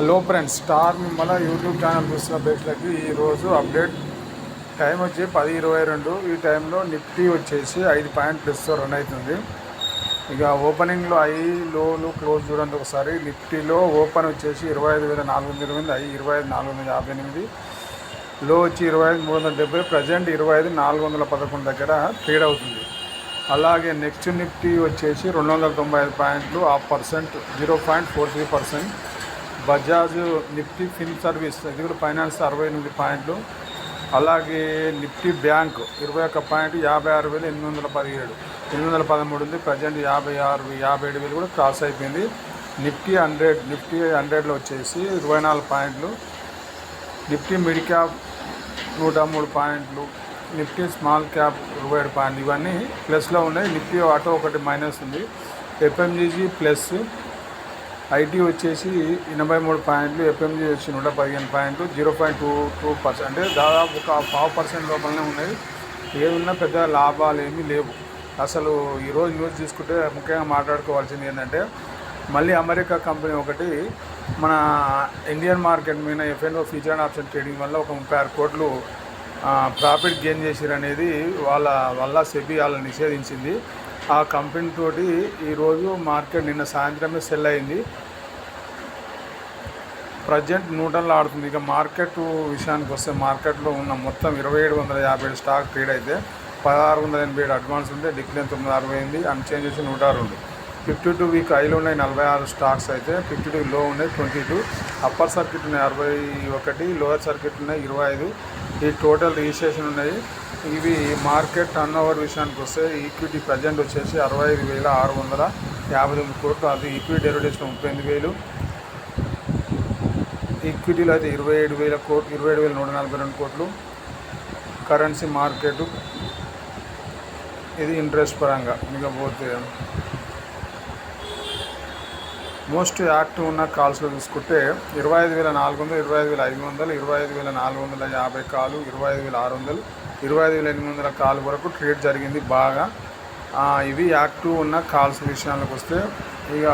Hello friends star మిమ్మల్ని YouTube channel చూస్తున్న ప్రేక్షకులకి ఈరోజు అప్డేట్. టైం వచ్చి పది ఇరవై రెండు. ఈ టైంలో నిఫ్టీ వచ్చేసి ఐదు పాయింట్ ప్లస్ రన్ అవుతుంది. ఇక ఓపెనింగ్లో ఐ లోలు క్లోజ్ చూడండి ఒకసారి. నిఫ్టీలో ఓపెన్ వచ్చేసి ఇరవై ఐదు వేల నాలుగు వందల ఎనిమిది ఐ ఇరవై ఐదు నాలుగు వందల యాభై ఎనిమిది లో వచ్చి ఇరవై ఐదు మూడు వందల డెబ్బై ప్రజెంట్ ఇరవై ఐదు నాలుగు వందల పదకొండు దగ్గర ట్రేడ్ అవుతుంది. అలాగే నెక్స్ట్ నిఫ్టీ వచ్చేసి రెండు వందల తొంభై ఐదు పాయింట్లు ఆ percent zero point four three percent Bajaj Nifty fin service ఇది కూడా ఫైనాన్స్ అరవై ఎనిమిది పాయింట్లు. అలాగే నిఫ్టీ బ్యాంక్ ఇరవై ఒక్క పాయింట్ యాభై ఆరు వేలు ఎనిమిది వందల పదిహేడు. ఎనిమిది వందల పదమూడు ఉంది. ప్రజెంట్ యాభై ఆరు యాభై ఏడు వేలు కూడా క్రాస్ అయిపోయింది. నిఫ్టీ హండ్రెడ్ నిఫ్టీ హండ్రెడ్లో వచ్చేసి ఇరవై నాలుగు పాయింట్లు. నిఫ్టీ మిడ్ క్యాప్ నూట మూడు పాయింట్లు. నిఫ్టీ స్మాల్ క్యాప్ ఇరవై ఏడు పాయింట్లు. ఇవన్నీ ప్లస్లో ఉన్నాయి. నిఫ్టీ ఆటో ఒకటి మైనస్ ఉంది. ఎఫ్ఎంజీజీ ప్లస్ ఐటీ వచ్చేసి ఎనభై మూడు పాయింట్లు ఎఫ్ఎంజీ వచ్చి నూట పదిహేను పాయింట్లు zero point two two percent. అంటే దాదాపు ఒక పావు పర్సెంట్ లోపలనే ఉన్నాయి. ఏమున్నా పెద్ద లాభాలు ఏమీ లేవు. అసలు ఈరోజు న్యూస్ తీసుకుంటే ముఖ్యంగా మాట్లాడుకోవాల్సింది ఏంటంటే మళ్ళీ అమెరికా కంపెనీ ఒకటి మన ఇండియన్ మార్కెట్ మీద FNO future and option trading వల్ల ఒక ముప్పై ఆరు కోట్లు ప్రాఫిట్ గెయిన్ చేసిరు అనేది వాళ్ళ వల్ల సెబీ వాళ్ళని నిషేధించింది. ఆ కంపెనీ తోటి ఈరోజు మార్కెట్ నిన్న సాయంత్రమే సెల్ అయింది. ప్రజెంట్ నూటల్లో ఆడుతుంది. ఇక మార్కెట్ విషయానికి వస్తే మార్కెట్లో ఉన్న మొత్తం ఇరవై ఏడు వందల యాభై ఏడు స్టాక్ ట్రేడ్ అయితే పదహారు వందల ఎనభై ఏడు అడ్వాన్స్ ఉంది డిక్లైన్ తొమ్మిది అరవై ఎనిమిది అన్చేంజ్ చేసి నూట ఆరు ఉంది ఫిఫ్టీ టూ వీక్ హైలో ఉన్నాయి నలభై ఆరు స్టాక్స్ అయితే. ఫిఫ్టీ టూ లో ఉన్నాయి ట్వంటీ టూ. అప్పర్ సర్క్యూట్ ఉన్నాయి అరవై ఒకటి. లోయర్ సర్క్యూట్ ఉన్నాయి ఇరవై ఐదు. ఈ టోటల్ రిజిస్ట్రేషన్ ఉన్నాయి. ఇవి మార్కెట్ టర్న్ ఓవర్ విషయానికి వస్తే ఈక్విటీ ప్రజెంట్ వచ్చేసి అరవై ఐదు వేల ఆరు వందల యాభై తొమ్మిది కోట్లు. అది ఈక్విటీ డెరివేటివ్స్లో ముప్పై ఎనిమిది వేలు. ఈక్విటీలో అయితే ఇరవై ఏడు వేల కోట్లు ఇరవై ఏడు వేల నూట నలభై రెండు కోట్లు. కరెన్సీ మార్కెట్ ఇది ఇంట్రెస్ట్ పరంగా ఇకపోతే మోస్ట్ యాక్టివ్ ఉన్న కాల్స్లో చూసుకుంటే ఇరవై ఐదు వేల నాలుగు వందలు ఇరవై ఐదు వేల ఐదు వందలు ఇరవై ఐదు వేల నాలుగు వందల యాభై కాలు ఇరవై ఐదు వేల ఆరు వందలు ఇరవై ఐదు వేల ఎనిమిది వందల కాలు వరకు ట్రేడ్ జరిగింది బాగా. ఇవి యాక్టివ్ ఉన్న కాల్స్ విషయానికి వస్తే ఇక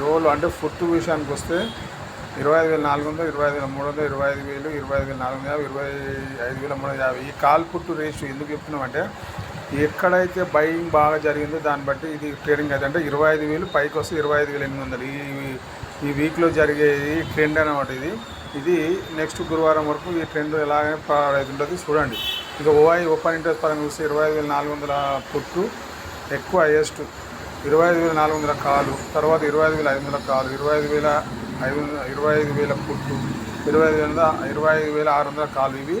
లోలు అంటే ఫుట్ విషయానికి వస్తే ఇరవై ఐదు వేల నాలుగు వందలు ఇరవై ఐదు వేల మూడు వందలు ఇరవై ఐదు వేలు ఇరవై ఐదు వేల నాలుగు వందల యాభై ఇరవై ఐదు వేల మూడు వందల యాభై ఈ కాల్ పుట్టు రేషియో ఎందుకు చెప్తున్నామంటే ఎక్కడైతే బయింగ్ బాగా జరిగిందో దాన్ని బట్టి ఇది ట్రేడింగ్ అయితే అంటే ఇరవై ఐదు వేలు పైకి వస్తే ఇరవై ఐదు వేల ఎనిమిది వందలు ఈ ఈ వీక్లో జరిగేది ట్రెండ్ అనమాట ఇది ఇది నెక్స్ట్ గురువారం వరకు ఈ ట్రెండ్ ఎలాగైనా అవుతుంటుంది చూడండి ఇక ఓఐ ఓపెన్ ఇంట్రెస్ట్ పరంగా చూస్తే ఇరవై ఐదు వేల నాలుగు వందల పుట్టు ఎక్కువ హైయెస్ట్ ఇరవై ఐదు వేల నాలుగు వందల కాలు తర్వాత ఇరవై ఐదు వేల ఐదు వందల కాలు ఇరవై ఐదు వేల ఐదు వందల ఇరవై ఐదు వేల పుట్టు ఇరవై ఐదు వేల ఇరవై ఐదు వేల ఆరు వందల కాలు ఇవి.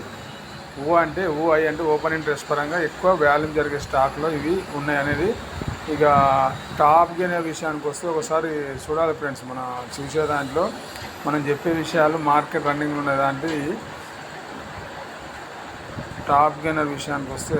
ఓ అంటే ఓ ఐ అంటే ఓపెన్ ఇంట్రెస్ట్ పరంగా ఎక్కువ వాల్యూమ్ జరిగే స్టాక్లో ఇవి ఉన్నాయి అనేది. ఇక టాప్ గెయిన్ విషయానికి వస్తే ఒకసారి చూడాలి ఫ్రెండ్స్ మన చూసే దాంట్లో. మనం చెప్పే విషయాలు మార్కెట్ రన్నింగ్ ఉన్న దాంట్లో టాప్ గెయినర్ విషయానికి వస్తే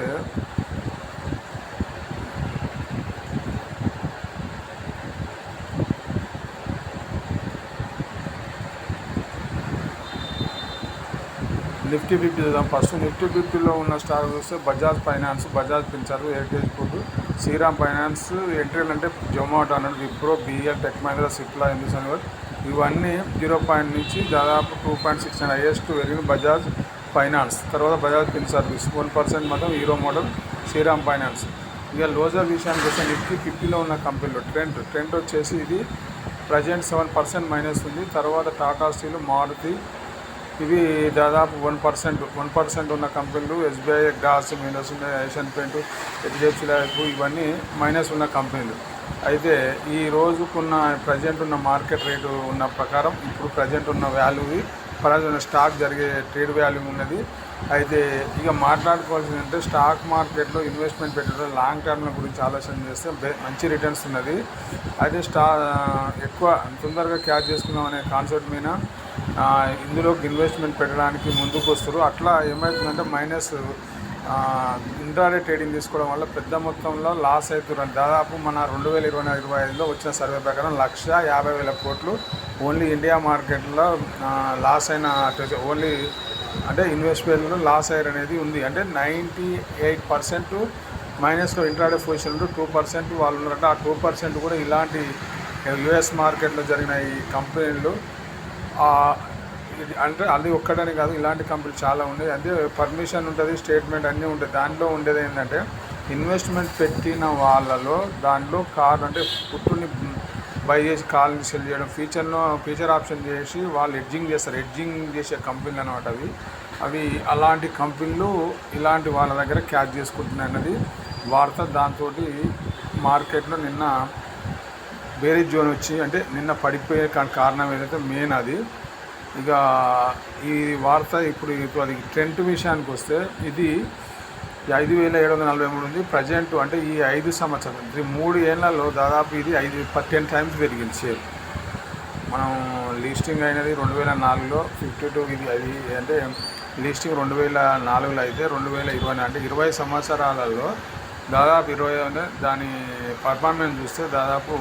నిఫ్టీ ఫిఫ్టీ చూద్దాం. ఫస్ట్ నిఫ్టీ ఫిఫ్టీలో ఉన్న స్టాక్ చూస్తే బజాజ్ ఫైనాన్స్ బజాజ్ పెంచారు హెరిటేజ్ ఫుడ్ శ్రీరామ్ ఫైనాన్స్ ఎంట్రీలు అంటే జొమాటో అన్నట్టు విప్రో బిఎల్ టెక్ మహీంద్రా సిప్లా హిందుస్థాన్ ఇవన్నీ జీరో పాయింట్ నుంచి దాదాపు two point six and highest పెరిగిన బజాజ్ ఫైనాన్స్. తర్వాత Bajaj fin service one percent మాత్రం హీరో మోడల్ శ్రీరామ్ ఫైనాన్స్. ఇక లోజర్ విషయానికి వస్తే నిఫ్టీ ఫిఫ్టీలో ఉన్న కంపెనీలు ట్రెండ్ ట్రెండ్ వచ్చేసి ఇది ప్రజెంట్ సెవెన్ పర్సెంట్ మైనస్ ఉంది. తర్వాత టాటా స్టీల్ మారుతి ఇవి దాదాపు వన్ పర్సెంట్ వన్ పర్సెంట్ ఉన్న కంపెనీలు ఎస్బీఐ గ్రాస్ మైనస్ ఉన్నాయి ఏషియన్ పెయింట్ హెచ్డిఎఫ్సి లైఫ్ ఇవన్నీ మైనస్ ఉన్న కంపెనీలు. అయితే ఈ రోజుకున్న ప్రజెంట్ ఉన్న మార్కెట్ రేటు ఉన్న ప్రకారం ఇప్పుడు ప్రజెంట్ ఉన్న వాల్యూవి ప్రజెంట్ ఉన్న స్టాక్ జరిగే ట్రేడ్ వాల్యూ ఉన్నది. అయితే ఇక మాట్లాడుకోవాల్సింది అంటే స్టాక్ మార్కెట్లో ఇన్వెస్ట్మెంట్ పెట్టడం లాంగ్ టర్మ్ల గురించి ఆలోచన చేస్తే మంచి రిటర్న్స్ ఉన్నది. అయితే స్టా ఎక్కువ తొందరగా క్యాచ్ చేసుకుందాం అనే కాన్సెప్ట్ మీద ఇందులోకి ఇన్వెస్ట్మెంట్ పెట్టడానికి ముందుకు వస్తారు. అట్లా ఏమవుతుందంటే మైనస్ ఇంట్రాడే ట్రేడింగ్ తీసుకోవడం వల్ల పెద్ద మొత్తంలో లాస్ అవుతున్నారు దాదాపు మన రెండు వేల ఇరవై నాలుగు ఇరవై ఐదులో వచ్చిన సర్వే ప్రకారం లక్ష యాభై వేల కోట్లు ఓన్లీ ఇండియా మార్కెట్లో లాస్ అయిన ఓన్లీ అంటే ఇన్వెస్ట్మెంట్లో లాస్ అయ్యారు అనేది ఉంది. అంటే నైంటీ ఎయిట్ పర్సెంట్ మైనస్లో ఇంట్రాడే పొజిషన్లో టూ పర్సెంట్ వాళ్ళు ఉన్నారంటే ఆ టూ పర్సెంట్ కూడా ఇలాంటి యుఎస్ మార్కెట్లో జరిగిన ఈ కంపెనీలు అంటే అది ఒక్కటనే కాదు ఇలాంటి కంపెనీలు చాలా ఉన్నాయి. అంటే పర్మిషన్ ఉంటుంది స్టేట్మెంట్ అన్నీ ఉంటాయి దాంట్లో ఉండేది ఏంటంటే ఇన్వెస్ట్మెంట్ పెట్టిన వాళ్ళలో దాంట్లో కార్ అంటే పుట్టుని బై చేసి కార్ని సెల్ చేయడం ఫీచర్లో ఫీచర్ ఆప్షన్ చేసి వాళ్ళు ఎడ్జింగ్ చేస్తారు. ఎడ్జింగ్ చేసే కంపెనీలు అనమాట అవి. అవి అలాంటి కంపెనీలు ఇలాంటి వాళ్ళ దగ్గర క్యాచ్ చేసుకుంటున్నాయి అన్నది వార్త. దాంతో మార్కెట్లో నిన్న బేరీ జోన్ వచ్చి అంటే నిన్న పడిపోయే కారణం ఏదైతే మెయిన్ అది ఇక ఈ వార్త ఇప్పుడు ఇప్పుడు అది ట్రెంట్ విషయానికి వస్తే ఇది ఐదు వేల ఏడు వందల నలభై మూడు ఉంది. ప్రజెంట్ అంటే ఈ ఐదు సంవత్సరం ఈ మూడు ఏళ్ళలో దాదాపు ఇది ఐదు టెన్ టైమ్స్ పెరిగింది షేర్ మనం లిస్టింగ్ అయినది రెండు వేల నాలుగులో ఫిఫ్టీ టూ ఇది అది అంటే లిస్టింగ్ రెండు వేల నాలుగులో అయితే రెండు వేల ఇరవై అంటే ఇరవై సంవత్సరాలలో దాదాపు ఇరవై అంటే దాని పర్ఫార్మెన్స్ చూస్తే దాదాపు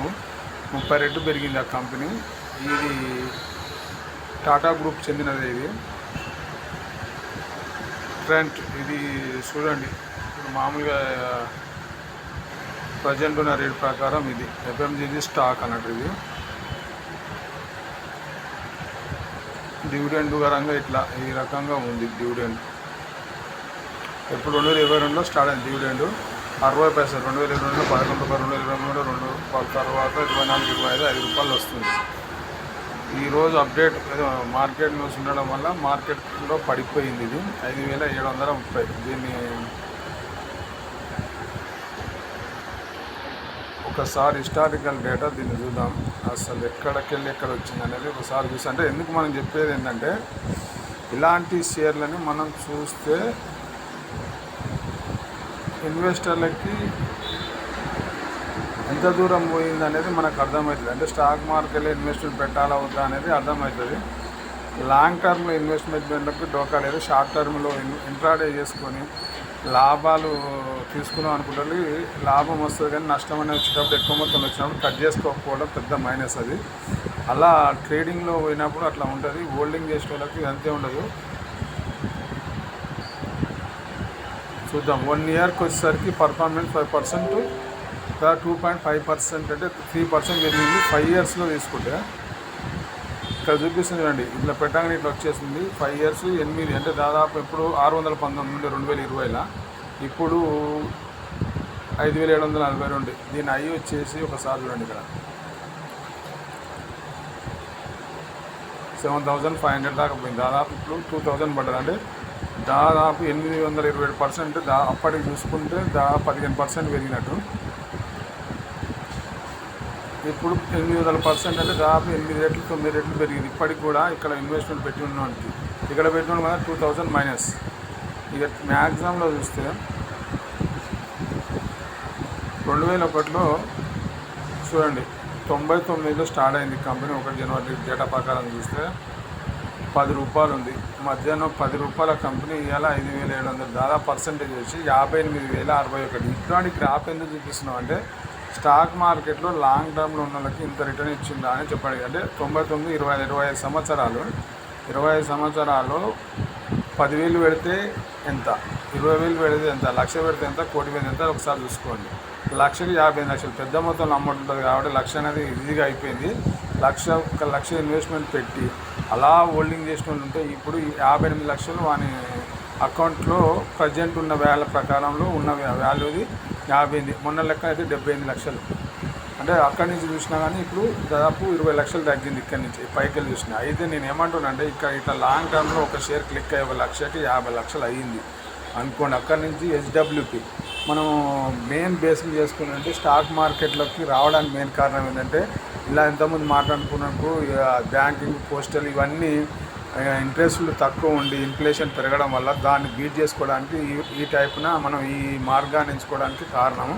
ముప్పై రెట్లు పెరిగింది ఆ కంపెనీ. ఇది టాటా గ్రూప్ చెందినది ఇది. ట్రెంట్ ఇది చూడండి. ఇప్పుడు మామూలుగా ప్రజెంట్ ఉన్న రేట్ ప్రకారం ఇది. ఎఫ్ఎంజీది స్టాక్ అన్నట్టు ఇది. డివిడెండ్ పరంగా ఇట్లా ఈ రకంగా ఉంది డివిడెండ్ ఎప్పుడు రెండు వేల ఇరవై రెండులో స్టార్ట్ అయింది డివిడెండ్ అరవై పైసలు రెండు వేల ఇరవై రెండులో పదకొండు రూపాయలు రెండు వేల ఇరవై మూడు రెండు రూపాయల తర్వాత ఇరవై నాలుగు ఇరవై ఐదు ఐదు రూపాయలు వస్తుంది. ఈరోజు అప్డేట్ మార్కెట్ న్యూస్ ఉండడం వల్ల మార్కెట్లో పడిపోయింది ఇది. ఐదు వేల ఏడు వందల ముప్పై. దీన్ని ఒకసారి హిస్టారికల్ డేటా దీన్ని చూద్దాం. అసలు ఎక్కడికెళ్ళి ఎక్కడ వచ్చింది అనేది ఒకసారి చూసి అంటే ఎందుకు మనం చెప్పేది ఏంటంటే ఇలాంటి షేర్లని మనం చూస్తే ఇన్వెస్టర్లకి ఎంత దూరం పోయింది అనేది మనకు అర్థమవుతుంది. అంటే స్టాక్ మార్కెట్లో ఇన్వెస్ట్మెంట్ పెట్టాలా వద్దా అనేది అర్థమవుతుంది. లాంగ్ టర్మ్లో ఇన్వెస్ట్మెంట్లకు డోకా లేదు. షార్ట్ టర్మ్లో ఇంట్రాడే చేసుకొని లాభాలు తీసుకున్నాం అనుకుంటే లాభం వస్తుంది కానీ నష్టం అనేది వచ్చేటప్పుడు ఎక్కువ మొత్తం వచ్చినప్పుడు కట్ చేసుకోకపోవడం పెద్ద మైనస్ అది. అలా ట్రేడింగ్లో పోయినప్పుడు అట్లా ఉంటుంది. హోల్డింగ్ చేసే వాళ్ళకి అంతే ఉండదు. చూద్దాం. వన్ ఇయర్కి వచ్చేసరికి performance five percent two point five percent అంటే త్రీ పర్సెంట్ పెరిగింది ఫైవ్ ఇయర్స్లో తీసుకుంటే ఇక్కడ చూపిస్తుంది చూడండి. ఇట్లా పెట్టగానే ఇట్లా వచ్చేసింది. ఫైవ్ ఇయర్స్ ఎనిమిది అంటే దాదాపు ఇప్పుడు ఆరు వందల పంతొమ్మిది నుండి రెండు వేల ఇరవైలో. ఇప్పుడు ఐదు వేల ఏడు వందల నలభై రెండు. దీని ఐ వచ్చేసి ఒకసారి చూడండి ఇక్కడ. సెవెన్ థౌజండ్ ఫైవ్ హండ్రెడ్ దాకా పోయింది. దాదాపు ఇప్పుడు టూ థౌజండ్ పడ్డది. అంటే దాదాపు ఎనిమిది వందల ఇరవై ఏడు పర్సెంట్ దా అప్పటికి చూసుకుంటే దాదాపు పదిహేను పర్సెంట్ పెరిగినట్టు. ఇప్పుడు ఎనిమిది వందల పర్సెంట్ అంటే దాదాపు ఎనిమిది రెట్లు తొమ్మిది రెట్లు పెరిగింది. ఇప్పటికి కూడా ఇక్కడ ఇన్వెస్ట్మెంట్ పెట్టి ఉన్నవానికి ఇక్కడ పెట్టిన కదా టూ థౌజండ్ మైనస్ ఇక మ్యాక్సిమంలో చూస్తే రెండు వేల ఒకటిలో చూడండి తొంభై తొమ్మిదిలో స్టార్ట్ అయింది కంపెనీ ఒకటి జనవరి డేటా ప్రకారం చూస్తే పది రూపాయలు ఉంది. మధ్యాహ్నం పది రూపాయల కంపెనీ ఇవాళ ఐదు వేల ఏడు వందలు. దాదాపు పర్సెంటేజ్ వచ్చి యాభై ఎనిమిది వేల అరవై ఒకటి. ఇట్లాంటి గ్రాఫ్ ఎందుకు చూపిస్తున్నాం అంటే స్టాక్ మార్కెట్లో లాంగ్ టర్మ్లో ఉన్న వాళ్ళకి ఇంత రిటర్న్ ఇచ్చిందా అని చెప్పండి. అంటే తొంభై తొమ్మిది ఇరవై ఇరవై ఐదు సంవత్సరాలు ఇరవై ఐదు సంవత్సరాలు పదివేలు పెడితే ఎంత? ఇరవై వేలు పెడితే ఎంత? లక్ష పెడితే ఎంత? కోటి పెడితే ఎంత? ఒకసారి చూసుకోండి. లక్షకి యాభై లక్షలు. పెద్ద మొత్తంలో అమౌంట్ ఉంటుంది కాబట్టి లక్ష అనేది ఈజీగా అయిపోయింది. లక్ష ఒక లక్ష ఇన్వెస్ట్మెంట్ పెట్టి అలా హోల్డింగ్ చేసిన వాళ్ళు ఉంటే ఇప్పుడు యాభై ఎనిమిది లక్షలు వాని అకౌంట్లో ప్రజెంట్ ఉన్న వేల ప్రకారంలో ఉన్న వాల్యూది యాభై ఎనిమిది మొన్న లెక్క అయితే డెబ్బై ఎనిమిది లక్షలు. అంటే అక్కడి నుంచి చూసినా కానీ ఇప్పుడు దాదాపు ఇరవై లక్షలు తగ్గింది ఇక్కడి నుంచి పైకి వెళ్ళి చూసినా. అయితే నేను ఏమంటున్నా అంటే ఇక్కడ ఇట్లా లాంగ్ టర్మ్లో ఒక షేర్ క్లిక్ అయ్యే లక్షకి యాభై లక్షలు అయ్యింది. అనుకోండి అక్కడి నుంచి హెచ్డబ్ల్యూపీ మనం మెయిన్ బేసిక్ చేసుకుని అంటే స్టాక్ మార్కెట్లోకి రావడానికి మెయిన్ కారణం ఏంటంటే ఇలా ఎంతమంది మాట్లాడుకున్నప్పుడు బ్యాంకింగ్ పోస్టల్ ఇవన్నీ ఇంట్రెస్ట్లు తక్కువ ఉండి ఇన్ఫ్లేషన్ పెరగడం వల్ల దాన్ని బీట్ చేసుకోవడానికి ఈ ఈ టైప్న మనం ఈ మార్గాన్ని ఎంచుకోవడానికి కారణం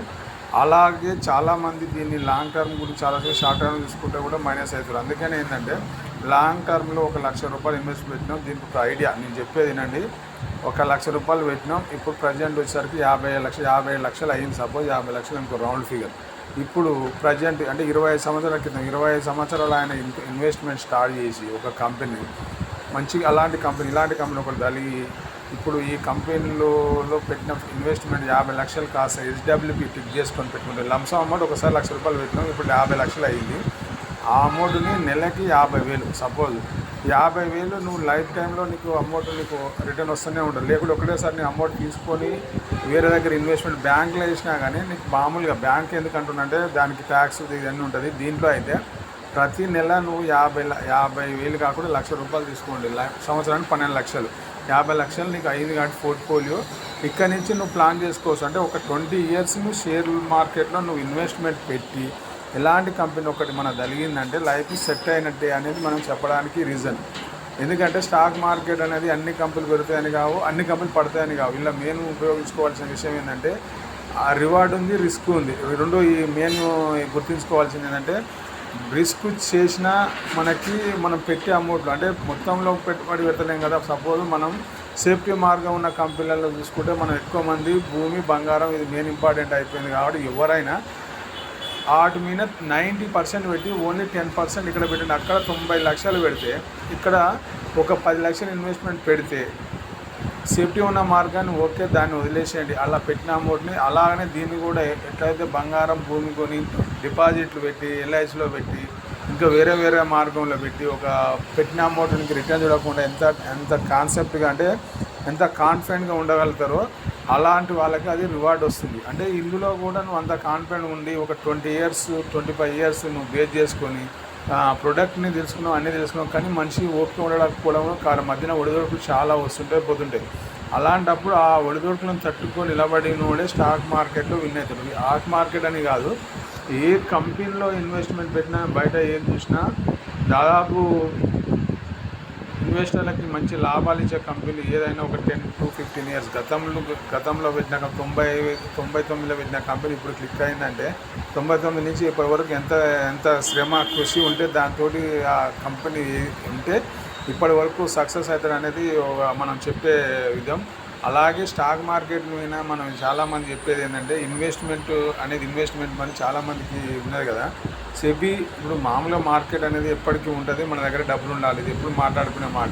అలాగే చాలామంది దీన్ని లాంగ్ టర్మ్ గురించి ఆలోచించి షార్ట్ టర్మ్ తీసుకుంటే కూడా మైనస్ అవుతారు. అందుకని ఏంటంటే లాంగ్ టర్మ్లో ఒక లక్ష రూపాయలు ఇన్వెస్ట్ పెట్టినాం. దీనికి ఒక ఐడియా నేను చెప్పేది వినండి ఒక లక్ష రూపాయలు పెట్టినాం. ఇప్పుడు ప్రజెంట్ వచ్చేసరికి యాభై లక్షలు యాభై లక్షలు అయింది సపోజ్ యాభై లక్షలు ఇంకో రౌండ్ ఫిగర్ ఇప్పుడు ప్రజెంట్ అంటే ఇరవై ఐదు సంవత్సరాల క్రితం ఇరవై ఐదు సంవత్సరాలు ఆయన ఇన్వెస్ట్మెంట్ స్టార్ట్ చేసి ఒక కంపెనీ మంచిగా అలాంటి కంపెనీ ఇలాంటి కంపెనీ ఒకటి కలిగి ఇప్పుడు ఈ కంపెనీలో పెట్టిన ఇన్వెస్ట్మెంట్ యాభై లక్షలు కాస్త హెచ్డబ్ల్యూపీ టిక్ చేసుకొని పెట్టుకుంటే లంసం అమౌంట్ ఒకసారి లక్ష రూపాయలు పెట్టినాం. ఇప్పుడు యాభై లక్షలు అయింది. ఆ అమౌంట్ని నెలకి యాభై వేలు సపోజ్ యాభై వేలు నువ్వు లైఫ్ టైంలో నీకు అమౌంట్ నీకు రిటర్న్ వస్తూనే ఉంటుంది. లేకుంటే ఒకటేసారి నీ అమౌంట్ తీసుకొని వేరే దగ్గర ఇన్వెస్ట్మెంట్ బ్యాంకులో వేసినా కానీ నీకు మామూలుగా బ్యాంక్ ఎందుకు దానికి ట్యాక్స్ ఇవన్నీ ఉంటుంది. దీంట్లో అయితే ప్రతి నెల నువ్వు యాభై యాభై వేలు కాకుండా లక్ష రూపాయలు తీసుకోండి. సంవత్సరానికి పన్నెండు లక్షలు. యాభై లక్షలు నీకు ఐదు కాబట్టి పోర్ట్ఫోలియో. ఇక్కడ నుంచి నువ్వు ప్లాన్ చేసుకోవచ్చు. అంటే ఒక ట్వంటీ ఇయర్స్ నువ్వు షేర్ మార్కెట్లో నువ్వు ఇన్వెస్ట్మెంట్ పెట్టి ఎలాంటి కంపెనీ ఒకటి మనకు కలిగిందంటే లైఫ్ సెట్ అయినట్టే అనేది మనం చెప్పడానికి రీజన్ ఎందుకంటే స్టాక్ మార్కెట్ అనేది అన్ని కంపెనీలు పెడతాయని కావు అన్ని కంపెనీలు పడతాయని కావు. ఇలా మెయిన్ ఉపయోగించుకోవాల్సిన విషయం ఏంటంటే ఆ రివార్డ్ ఉంది రిస్క్ ఉంది. రెండు ఈ మెయిన్ గుర్తుంచుకోవాల్సింది ఏంటంటే రిస్క్ చేసినా మనకి మనం పెట్టే అమౌంట్లు అంటే మొత్తంలో పెట్టుబడి పెట్టలేం కదా. సపోజ్ మనం సేఫ్టీ మార్గం ఉన్న కంపెనీలలో చూసుకుంటే మనం ఎక్కువ మంది భూమి బంగారం ఇది మెయిన్ ఇంపార్టెంట్ అయిపోయింది కాబట్టి ఎవరైనా వాటి మీద నైంటీ పర్సెంట్ పెట్టి ఓన్లీ టెన్ పర్సెంట్ ఇక్కడ పెట్టండి. అక్కడ తొంభై లక్షలు పెడితే ఇక్కడ ఒక పది లక్షలు ఇన్వెస్ట్మెంట్ పెడితే సేఫ్టీ ఉన్న మార్గాన్ని ఓకే దాన్ని వదిలేసేయండి. అలా పెట్టిన అమౌంట్ని అలాగనే దీన్ని కూడా ఎట్లయితే బంగారం భూమి కొని డిపాజిట్లు పెట్టి ఎల్ఐసిలో పెట్టి ఇంకా వేరే వేరే మార్గంలో పెట్టి ఒక పెట్టిన అమౌంట్కి రిటర్న్ చూడకుండా ఎంత ఎంత కాన్సెప్ట్గా అంటే ఎంత కాన్ఫిడెంట్గా ఉండగలుగుతారో అలాంటి వాళ్ళకి అది రివార్డ్ వస్తుంది. అంటే ఇందులో కూడా నువ్వు అంత కాన్ఫిడెంట్ ఉండి ఒక twenty years twenty five years నువ్వు బేస్ చేసుకొని ప్రొడక్ట్ని తెలుసుకున్నావు అన్నీ తెలుసుకున్నావు కానీ మనిషి ఓపిక ఉండకపోవడం కారు మధ్యన ఒడిదొడుకులు చాలా వస్తుంటాయి పోతుంటాయి. అలాంటప్పుడు ఆ ఒడిదొడుకులను తట్టుకొని నిలబడినోడే స్టాక్ మార్కెట్లో విన్ అవుతాడు స్టాక్ మార్కెట్ అని కాదు ఏ కంపెనీలో ఇన్వెస్ట్మెంట్ పెట్టినా బయట ఏం చూసినా దాదాపు ఇన్వెస్టర్లకి మంచి లాభాలు ఇచ్చే కంపెనీ ఏదైనా ఒక టెన్ టు ఫిఫ్టీన్ ఇయర్స్. గతంలో గతంలో పెట్టిన తొంభై తొంభై తొమ్మిదిలో పెట్టిన కంపెనీ ఇప్పుడు క్లిక్ అయిందంటే తొంభై తొమ్మిది నుంచి ఇప్పటి వరకు ఎంత ఎంత శ్రమ కృషి ఉంటే దాంతో ఆ కంపెనీ ఉంటే ఇప్పటి వరకు సక్సెస్ అవుతాడు అనేది ఒక మనం చెప్పే విధం. అలాగే స్టాక్ మార్కెట్ మీద మనం చాలామంది చెప్పేది ఏంటంటే ఇన్వెస్ట్మెంట్ అనేది ఇన్వెస్ట్మెంట్ అని చాలామందికి ఉన్నది కదా. సెబీ ఇప్పుడు మామూలుగా మార్కెట్ అనేది ఎప్పటికీ ఉంటుంది. మన దగ్గర డబ్బులు ఉండాలి. ఇది ఎప్పుడు మాట్లాడుకునే మాట.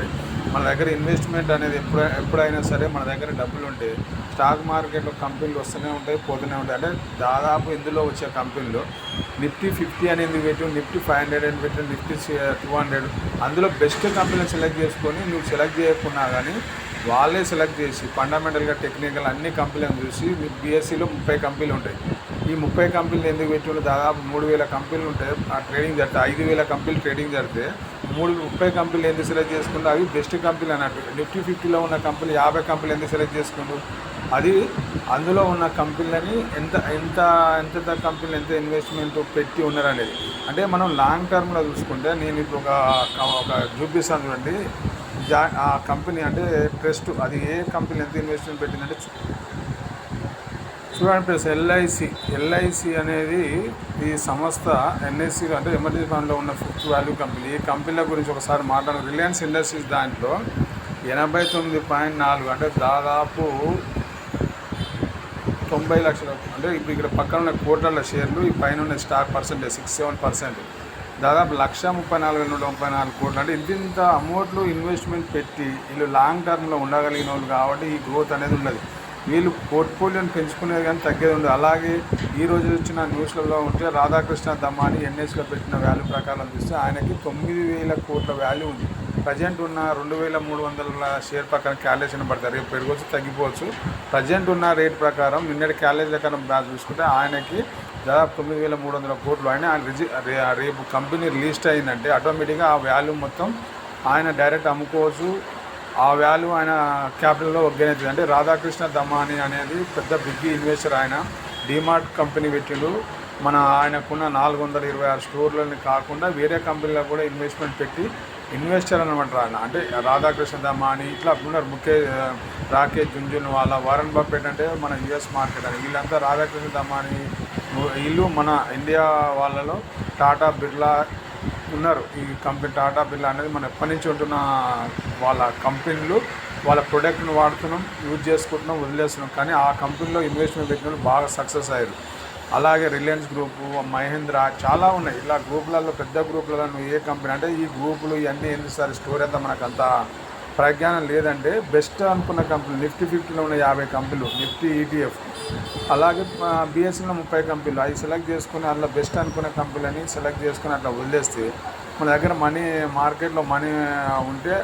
మన దగ్గర ఇన్వెస్ట్మెంట్ అనేది ఎప్పుడు ఎప్పుడైనా సరే మన దగ్గర డబ్బులు ఉంటే స్టాక్ మార్కెట్లో కంపెనీలు వస్తూనే ఉంటాయి పోతూనే ఉంటాయి. అంటే దాదాపు ఇందులో వచ్చే కంపెనీలు నిఫ్టీ ఫిఫ్టీ అనేది పెట్టు నిఫ్టీ ఫైవ్ హండ్రెడ్ అని పెట్టు నిఫ్టీ టూ హండ్రెడ్. అందులో బెస్ట్ కంపెనీలు సెలెక్ట్ చేసుకొని నువ్వు సెలెక్ట్ చేయకున్నా కానీ వాళ్ళే సెలెక్ట్ చేసి ఫండమెంటల్గా టెక్నికల్ అన్ని కంపెనీలను చూసి బీఎస్సీలో ముప్పై కంపెనీలు ఉంటాయి. ఈ ముప్పై కంపెనీలు ఎందుకు పెట్టుకుంటే దాదాపు మూడు వేల కంపెనీలు ఉంటాయి ఆ ట్రేడింగ్ జరిగితే. ఐదు వేల కంపెనీలు ట్రేడింగ్ జరిగితే మూడు ముప్పై కంపెనీలు ఎందుకు సెలెక్ట్ చేసుకుంటే అవి బెస్ట్ కంపెనీలు అన్నట్టు. నిఫ్టీ ఫిఫ్టీలో ఉన్న కంపెనీ యాభై కంపెనీలు ఎందుకు సెలెక్ట్ చేసుకుంటూ అది అందులో ఉన్న కంపెనీలని ఎంత ఎంత ఎంత కంపెనీలు ఎంత ఇన్వెస్ట్మెంట్ పెట్టి ఉన్నారనేది అంటే మనం లాంగ్ టర్మ్లో చూసుకుంటే నేను ఇప్పుడు ఒక ఒక చూపిస్తాను చూడండి. జా ఆ కంపెనీ అంటే ట్రస్ట్ అది ఏ కంపెనీ ఎంత ఇన్వెస్ట్మెంట్ పెట్టిందంటే చూడండి ప్లస్ ఎల్ఐసి ఎల్ఐసి అనేది ఈ సంస్థ ఎన్ఎస్సి అంటే ఎమర్జెన్సీ ఫండ్లో ఉన్న ఫిఫ్త్ వాల్యూ కంపెనీ. ఈ కంపెనీల గురించి ఒకసారి మాట్లాడు రిలయన్స్ ఇండస్ట్రీస్ దాంట్లో ఎనభై తొమ్మిది పాయింట్ నాలుగు అంటే దాదాపు తొంభై లక్షల అంటే ఇప్పుడు ఇక్కడ పక్కన ఉన్న కోట్ల షేర్లు ఈ పైన ఉన్న stock percentage six seven percent. దాదాపు లక్ష ముప్పై నాలుగు నూట ముప్పై నాలుగు కోట్లు. అంటే ఇంత ఇంత అమౌంట్లు ఇన్వెస్ట్మెంట్ పెట్టి వీళ్ళు లాంగ్ టర్మ్లో ఉండగలిగిన వాళ్ళు కాబట్టి ఈ గ్రోత్ అనేది ఉన్నది వీళ్ళు పోర్ట్ఫోలియోని పెంచుకునేది కానీ తగ్గేది ఉండదు. అలాగే ఈ రోజు వచ్చిన న్యూస్లలో ఉంటే రాధాకృష్ణ దమ్మాని ఎన్ఎస్లో పెట్టిన వాల్యూ ప్రకారం చూస్తే ఆయనకి తొమ్మిది వేల కోట్ల వాల్యూ ఉంది. ప్రజెంట్ ఉన్న రెండు వేల మూడు వందల షేర్ ప్రకారం క్యాలిక్యులేషన్ పడతారు. రేపు పెరగవచ్చు తగ్గిపోవచ్చు. ప్రజెంట్ ఉన్న రేట్ ప్రకారం నిన్నటి క్యాలిక్యులేషన్ ప్రకారం బ్యాచ్ చూసుకుంటే ఆయనకి దాదాపు తొమ్మిది వేల మూడు వందల కోట్లు ఆయన ఆయన రిజి రేపు కంపెనీ రిలీస్ట్ అయిందంటే ఆటోమేటిక్గా ఆ వాల్యూ మొత్తం ఆయన డైరెక్ట్ అమ్ముకోవచ్చు. ఆ వాల్యూ ఆయన క్యాపిటల్లో గెయిన్ అంటే రాధాకృష్ణ దమాని అనేది పెద్ద బిగ్ ఇన్వెస్టర్ ఆయన. డిమార్ట్ కంపెనీ పెట్టిండు. మన ఆయనకున్న నాలుగు వందల ఇరవై ఆరు స్టోర్లని కాకుండా వేరే కంపెనీలో కూడా ఇన్వెస్ట్మెంట్ పెట్టి ఇన్వెస్టర్ అనమాట ఆయన. అంటే రాధాకృష్ణ దమాని ఇట్లా ఉన్నారు. ముఖ్య రాకేష్ జుంజున్ వాళ్ళ వారన్ బఫెట్ అంటే మన యుఎస్ మార్కెట్ అని. వీళ్ళంతా రాధాకృష్ణ దమాని వీళ్ళు మన ఇండియా వాళ్ళలో టాటా బిర్లా ఉన్నారు. ఈ కంపెనీ టాటా బిర్లా అనేది మనం ఎప్పటి నుంచి ఉంటున్న వాళ్ళ కంపెనీలు వాళ్ళ ప్రొడక్ట్ని వాడుతున్నాం యూజ్ చేసుకుంటున్నాం వదిలేస్తున్నాం. కానీ ఆ కంపెనీలో ఇన్వెస్ట్మెంట్ పెట్టిన బాగా సక్సెస్ అయ్యారు. అలాగే రిలయన్స్ గ్రూపు మహేంద్ర చాలా ఉన్నాయి. ఇలా గ్రూపులలో పెద్ద గ్రూపులలో నువ్వు ఏ కంపెనీ అంటే ఈ గ్రూపులు ఇవన్నీ ఎందుకు సార్? స్టోరీ అంతా మనకంతా ప్రజ్ఞానం లేదంటే బెస్ట్ అనుకున్న కంపెనీ నిఫ్టీ ఫిఫ్టీలో ఉన్న యాభై కంపెనీలు నిఫ్టీ ఈటీఎఫ్ అలాగే బీఎస్సీలో ముప్పై కంపెనీలు. అవి సెలెక్ట్ చేసుకుని అందులో బెస్ట్ అనుకున్న కంపెనీలని సెలెక్ట్ చేసుకుని అట్లా వదిలేస్తే మన దగ్గర మనీ మార్కెట్లో మనీ ఉంటే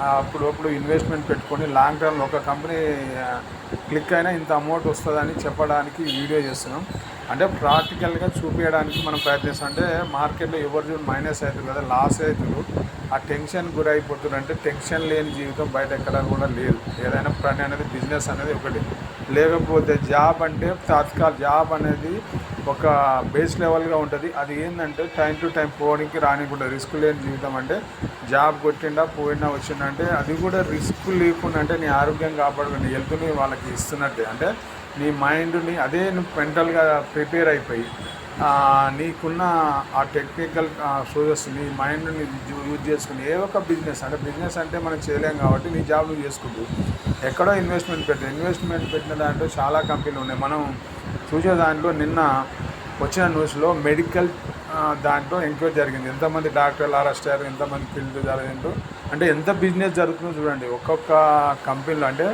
అప్పుడు అప్పుడు ఇన్వెస్ట్మెంట్ పెట్టుకొని లాంగ్ టర్మ్ ఒక కంపెనీ క్లిక్ అయినా ఇంత అమౌంట్ వస్తుందని చెప్పడానికి వీడియో చేస్తున్నాం. అంటే ప్రాక్టికల్గా చూపించడానికి మనం ప్రయత్నిస్తాం. అంటే మార్కెట్లో ఎవరు చూడు మైనస్ అవుతుంది కదా లాస్ అవుతుంది. ఆ టెన్షన్ గురి అంటే టెన్షన్ లేని జీవితం బయట ఎక్కడ కూడా లేదు. ఏదైనా పని అనేది బిజినెస్ అనేది ఒకటి. లేకపోతే జాబ్ అంటే తాత్కాల జాబ్ అనేది ఒక బేస్ లెవెల్గా ఉంటుంది. అది ఏంటంటే టైం టు టైం పోవడానికి రానికుండా రిస్క్ లేని జీవితం అంటే జాబ్ కొట్టిండా పోయినా వచ్చిందంటే అది కూడా రిస్క్ లేకుండా అంటే నీ ఆరోగ్యం కాపాడుకుని హెల్త్ని వాళ్ళకి ఇస్తున్నట్టే. అంటే నీ మైండ్ని అదే నువ్వు మెంటల్గా ప్రిపేర్ అయిపోయి నీకున్న ఆ టెక్నికల్ సోర్సెస్ నీ మైండ్ని యూజ్ చేసుకుని ఏ ఒక బిజినెస్ అంటే బిజినెస్ అంటే మనం చేయలేం కాబట్టి నీ జాబ్ నువ్వు చేసుకుంటూ. ఎక్కడో ఇన్వెస్ట్మెంట్ పెట్టు ఇన్వెస్ట్మెంట్ పెట్టిన దాంట్లో చాలా కంపెనీలు ఉన్నాయి. మనం చూసే దాంట్లో నిన్న వచ్చిన న్యూస్లో మెడికల్ దాంట్లో ఎంక్వైరీ జరిగింది. ఎంతమంది డాక్టర్లు అరెస్ట్ అయ్యారు ఎంతమంది ఫీల్డ్ జరిగిందో అంటే ఎంత బిజినెస్ జరుగుతుందో చూడండి. ఒక్కొక్క కంపెనీలో అంటే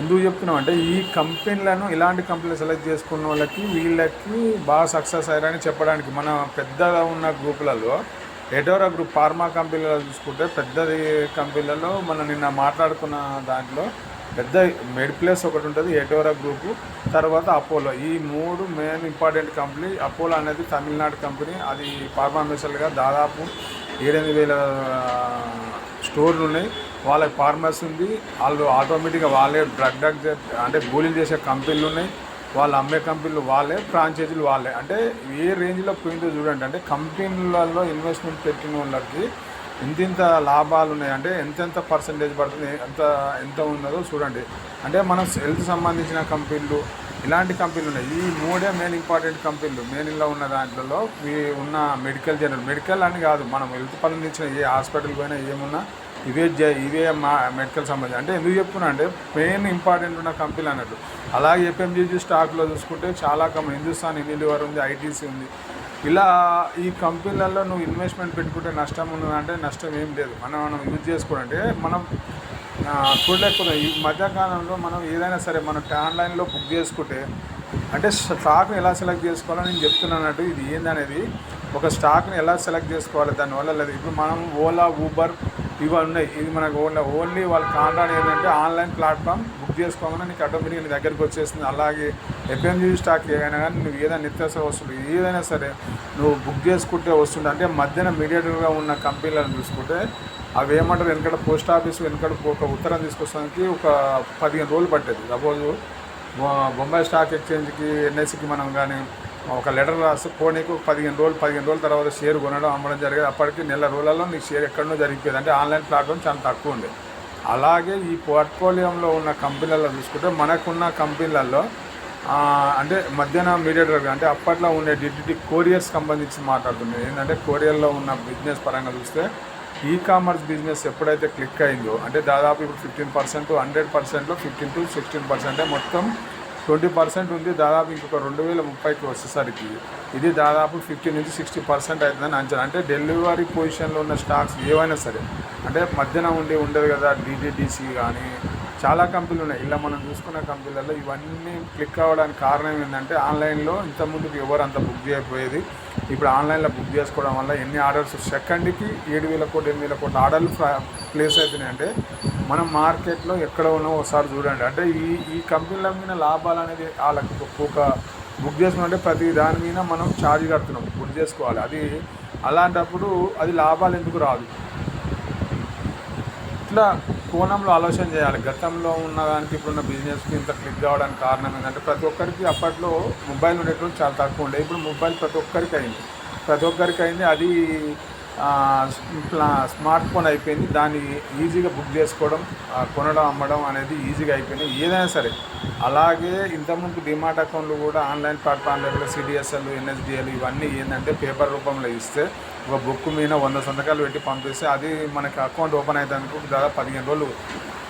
ఎందుకు చెప్తున్నాం అంటే ఈ కంపెనీలను ఇలాంటి కంపెనీలు సెలెక్ట్ చేసుకున్న వాళ్ళకి వీళ్ళకి బాగా సక్సెస్ అయ్యారని చెప్పడానికి మన పెద్దగా ఉన్న గ్రూపులలో ఎడోరా గ్రూప్ ఫార్మా కంపెనీలలో చూసుకుంటే పెద్దది కంపెనీలలో మనం నిన్న మాట్లాడుకున్న దాంట్లో పెద్ద మెడిప్లేస్ ఒకటి ఉంటుంది ఎటోరా గ్రూపు తర్వాత అపోలో. ఈ మూడు మెయిన్ ఇంపార్టెంట్ కంపెనీ అపోలో అనేది తమిళనాడు కంపెనీ. అది ఫార్మామెసల్గా దాదాపు ఏడెనిమిది వేల స్టోర్లు ఉన్నాయి. వాళ్ళకి ఫార్మర్స్ ఉంది. వాళ్ళు ఆటోమేటిక్గా వాళ్ళే డ్రగ్ డ్రగ్ అంటే గోళీలు చేసే కంపెనీలు ఉన్నాయి. వాళ్ళు అమ్మే కంపెనీలు వాళ్ళే ఫ్రాంచైజీలు వాళ్ళే. అంటే ఏ రేంజ్లో పోయిందో చూడండి. అంటే కంపెనీలలో ఇన్వెస్ట్మెంట్ పెట్టిన వాళ్ళకి ఇంత ఇంత లాభాలు ఉన్నాయి. అంటే ఎంతెంత పర్సంటేజ్ పడుతుంది ఎంత ఎంత ఉన్నదో చూడండి. అంటే మనం హెల్త్ సంబంధించిన కంపెనీలు ఇలాంటి కంపెనీలు ఉన్నాయి. ఈ మూడే మెయిన్ ఇంపార్టెంట్ కంపెనీలు. మెయిన్లో ఉన్న దాంట్లో ఈ ఉన్న మెడికల్ జనరల్ మెడికల్ అని కాదు. మనం హెల్త్ సంబంధించిన ఏ హాస్పిటల్ పోయినా ఏమున్నా ఇవే జ- ఇవే మా మెడికల్ సంబంధించి అంటే ఎందుకు చెప్తున్నా అంటే మెయిన్ ఇంపార్టెంట్ ఉన్న కంపెనీలు అన్నట్టు. అలాగే ఎఫ్ఎంజీజీ స్టాక్లో చూసుకుంటే చాలా కంపెనీ హిందుస్థాన్ యూనిలివర్ ఉంది ఐటీసీ ఉంది. ఇలా ఈ కంపెనీలలో నువ్వు ఇన్వెస్ట్మెంట్ పెట్టుకుంటే నష్టం ఉన్నదంటే నష్టం ఏం లేదు. మనం మనం యూజ్ చేసుకోవాలంటే మనం చూడలేకపోతే ఈ మధ్యకాలంలో మనం ఏదైనా సరే మనం ఆన్లైన్లో బుక్ చేసుకుంటే అంటే స్టాక్ని ఎలా సెలెక్ట్ చేసుకోవాలో నేను చెప్తున్నానట్టు ఇది ఏందనేది ఒక స్టాక్ని ఎలా సెలెక్ట్ చేసుకోవాలి దానివల్ల లేదు. ఇప్పుడు మనం ఓలా ఊబర్ ఇవి ఉన్నాయి. ఇది మనకు ఓన్లీ ఓన్లీ వాళ్ళ కాంట్రాక్ట్ ఏంటంటే ఆన్లైన్ ప్లాట్ఫామ్ బుక్ చేసుకోగానే నీకు ఆటోమేటిక్గా నీ దగ్గరికి వచ్చేస్తుంది అలాగే ఎఫ్ఎంజీ స్టాక్ ఏదైనా కానీ నువ్వు ఏదైనా నిత్యావసర వస్తువులు ఏదైనా సరే నువ్వు బుక్ చేసుకుంటే వస్తుంటే అంటే మధ్యన మీడియేటర్గా ఉన్న కంపెనీలను చూసుకుంటే అవి ఏమంటారు? వెనకడ పోస్ట్ ఆఫీస్ వెనకడ ఒక ఉత్తరం తీసుకొస్తానికి ఒక పదిహేను రోజులు పట్టేది. సపోజ్ బొంబాయి స్టాక్ ఎక్స్చేంజ్కి ఎన్ఎస్సికి మనం కానీ ఒక లెటర్ రాసి పోనీకి పదిహేను రోజులు పదిహేను రోజుల తర్వాత షేర్ కొనడం అమ్మడం జరిగేది. అప్పటికి నెల రోజులలో నీకు షేర్ ఎక్కడనో జరిగిపోయింది. అంటే ఆన్లైన్ ప్లాట్ఫామ్ చాలా తక్కువ ఉండేది అలాగే ఈ పోర్ట్ఫోలియోలో ఉన్న కంపెనీలలో చూసుకుంటే మనకున్న కంపెనీలలో అంటే మధ్యాహ్నం మీడియేటర్ అంటే అప్పట్లో ఉండే డిటిటి కొరియర్స్ సంబంధించి మాట్లాడుతుంది ఏంటంటే కొరియర్లో ఉన్న బిజినెస్ పరంగా చూస్తే ఈ కామర్స్ బిజినెస్ ఎప్పుడైతే క్లిక్ అయిందో అంటే దాదాపు ఇప్పుడు ఫిఫ్టీన్ పర్సెంట్ హండ్రెడ్ పర్సెంట్లో ఫిఫ్టీన్ టు సిక్స్టీన్ పర్సెంటే మొత్తం ట్వంటీ పర్సెంట్ ఉంది దాదాపు ఇంకొక రెండు వేల ముప్పైకి వచ్చేసరికి. ఇది దాదాపు ఫిఫ్టీ నుంచి సిక్స్టీ పర్సెంట్ అవుతుందని అంచనా. అంటే డెలివరీ పొజిషన్లో ఉన్న స్టాక్స్ ఏవైనా సరే అంటే మధ్యన ఉండి ఉండదు కదా డిడిడిసి కానీ చాలా కంపెనీలు ఉన్నాయి. ఇలా మనం చూసుకున్న కంపెనీలలో ఇవన్నీ క్లిక్ అవ్వడానికి కారణం ఏంటంటే ఆన్లైన్లో ఇంతకుముందుకు ఎవరు అంత బుక్ చేయకపోయేది. ఇప్పుడు ఆన్లైన్లో బుక్ చేసుకోవడం వల్ల ఎన్ని ఆర్డర్స్ సెకండ్కి ఏడు వేల కోటి ఎనిమిది వేల కోటి ఆర్డర్లు ప్లేస్ అవుతున్నాయి. అంటే మనం మార్కెట్లో ఎక్కడ ఉన్నామో ఒకసారి చూడండి. అంటే ఈ ఈ కంపెనీల మీద లాభాలు అనేది వాళ్ళకి ఒక బుక్ చేసుకుంటే ప్రతి దాని మీద మనం ఛార్జ్ కడుతున్నాం. బుక్ చేసుకోవాలి. అది అలాంటప్పుడు అది లాభాలు ఎందుకు రాదు? ఇట్లా కోణంలో ఆలోచన చేయాలి? గతంలో ఉన్న దానికి ఇప్పుడున్న బిజినెస్కి ఇంత క్లిక్ కావడానికి కారణం ఏంటంటే ప్రతి ఒక్కరికి అప్పట్లో మొబైల్ ఉండేటువంటి చాలా తక్కువ ఉండే. ఇప్పుడు మొబైల్ ప్రతి ఒక్కరికి అయింది. ప్రతి ఒక్కరికి అయింది. అది స్మార్ట్ ఫోన్ అయిపోయింది. దాన్ని ఈజీగా బుక్ చేసుకోవడం కొనడం అమ్మడం అనేది ఈజీగా అయిపోయింది. ఏదైనా సరే అలాగే ఇంతకుముందు డిమార్ట్ అకౌంట్లు కూడా ఆన్లైన్ ప్లాట్ఫామ్ సిడిఎస్ఎల్ ఎన్ఎస్డిఎల్ ఇవన్నీ ఏంటంటే పేపర్ రూపంలో ఇస్తే ఒక బుక్ మీద వంద సంతకాలు పెట్టి పంపిస్తే అది మనకి అకౌంట్ ఓపెన్ అయ్యేందుకు దాదాపు పదిహేను రోజులు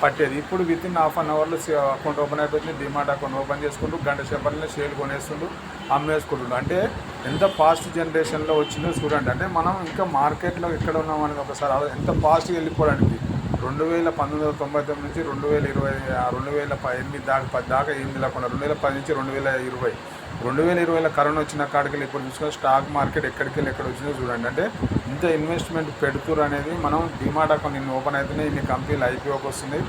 పట్టేది. ఇప్పుడు విత్ ఇన్ హాఫ్ అన్ అవర్లో అకౌంట్ ఓపెన్ అయిపోతుంది. డిమార్ట్ అకౌంట్ ఓపెన్ చేసుకుంటూ గంట సేపట్లో షేర్లు కొనేస్తుండు అమ్మేసుకుంటుండు. అంటే ఎంత ఫాస్ట్ జనరేషన్లో వచ్చిందో చూడండి. అంటే మనం ఇంకా మార్కెట్లో ఎక్కడ ఉన్నామని ఒకసారి ఎంత ఫాస్ట్గా వెళ్ళిపోవడానికి? రెండు వేల పంతొమ్మిది వందల తొంభై తొమ్మిది నుంచి రెండు వేల ఇరవై రెండు వేల ఎనిమిది దాకా పది దాకా ఎనిమిది లేకుండా రెండు వేల పది నుంచి రెండు వేల ఇరవై. రెండు వేల ఇరవైలో కరోనా వచ్చిన కాడికి ఇప్పుడు చూసుకొని స్టాక్ మార్కెట్ ఎక్కడికి వెళ్ళి ఎక్కడ వచ్చిందో చూడండి. అంటే ఇంత ఇన్వెస్ట్మెంట్ పెడుతురు అనేది మనం డిమాట్ అకౌంట్ ఇన్ని ఓపెన్ అవుతున్నాయి ఇన్ని కంపెనీలు ఐపీఓకి వస్తుంది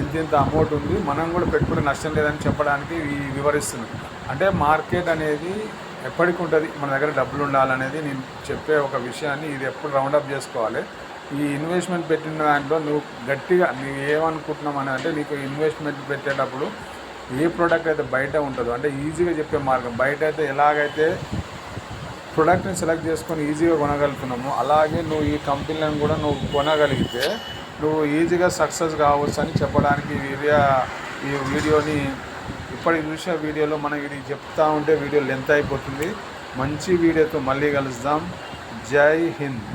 ఇంత ఇంత అమౌంట్ ఉంది. మనం కూడా పెట్టుకునే నష్టం లేదని చెప్పడానికి వివరిస్తుంది అంటే మార్కెట్ అనేది ఎప్పటికి ఉంటుంది మన దగ్గర డబ్బులు ఉండాలనేది నేను చెప్పే ఒక విషయాన్ని ఇది ఎప్పుడు రౌండప్ చేసుకోవాలి. ఈ ఇన్వెస్ట్మెంట్ పెట్టిన దాంట్లో నువ్వు గట్టిగా నువ్వు ఏమనుకుంటున్నావు అని అంటే నీకు ఇన్వెస్ట్మెంట్ పెట్టేటప్పుడు ఏ ప్రోడక్ట్ అయితే బయట ఉంటుందో అంటే ఈజీగా చెప్పే మార్గం బయట అయితే ఎలాగైతే ప్రోడక్ట్ని సెలెక్ట్ చేసుకొని ఈజీగా కొనగలుగుతున్నాము అలాగే నువ్వు ఈ కంపెనీలను కూడా నువ్వు కొనగలిగితే నువ్వు ఈజీగా సక్సెస్ కావచ్చు అని చెప్పడానికి ఈ వీడియో ఈ వీడియోని ఇప్పటికి చూసిన వీడియోలో మనం ఇది చెప్తా ఉంటే వీడియో లెంత్ అయిపోతుంది. మంచి వీడియోతో మళ్ళీ కలుద్దాం. జై హింద్.